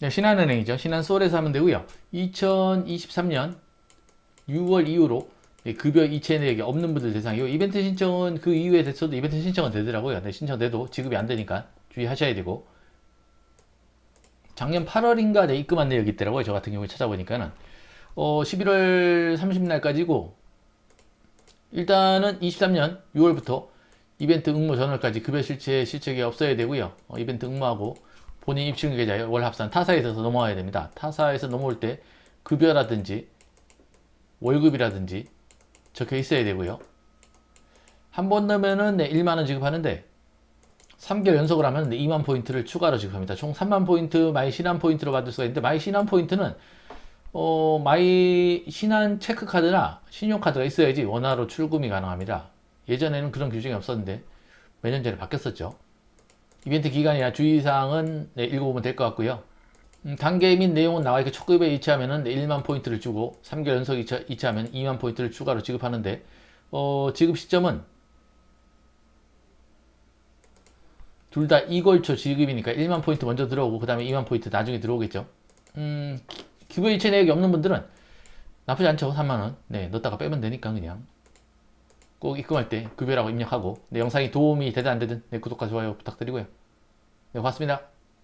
네, 신한은행이죠. 신한솔에서 하면 되고요. 2023년 6월 이후로 예, 급여 이체 내역이 없는 분들 대상이고 이벤트 신청은 그 이후에 됐어도 이벤트 신청은 되더라고요. 네, 신청돼도 지급이 안 되니까 주의하셔야 되고 작년 8월인가 네, 입금한 내역이 있더라고요. 저 같은 경우에 찾아보니까는 어, 11월 30날까지고 일단은 23년 6월부터 이벤트 응모 전월까지 급여 실체 실적이 없어야 되고요. 어, 이벤트 응모하고 본인 입증 계좌에 월 합산 타사에 있어서 넘어와야 됩니다. 타사에서 넘어올 때 급여라든지 월급이라든지 적혀 있어야 되고요. 한 번 넣으면은 네, 1만 원 지급하는데 3개월 연속을 하면 네, 2만 포인트를 추가로 지급합니다. 총 3만 포인트 마이 신한 포인트로 받을 수가 있는데 마이 신한 포인트는 어, 마이 신한 체크카드나 신용카드가 있어야지 원화로 출금이 가능합니다. 예전에는 그런 규정이 없었는데 몇 년 전에 바뀌었었죠. 이벤트 기간이나 주의사항은 네, 읽어보면 될 것 같고요. 음, 단계 및 내용은 나와 있고 초급에 이체하면 1만 포인트를 주고 3개월 연속 이체, 이체하면 2만 포인트를 추가로 지급하는데 어, 지급 시점은 둘 다 이걸초 지급이니까 1만 포인트 먼저 들어오고 그 다음에 2만 포인트 나중에 들어오겠죠. 음, 기부 이체 내역이 없는 분들은 나쁘지 않죠. 3만원. 네, 넣었다가 빼면 되니까 그냥. 꼭 입금할 때 급여라고 입력하고 네, 영상이 도움이 되든 안 되든 네, 구독과 좋아요 부탁드리고요. 네, 고맙습니다.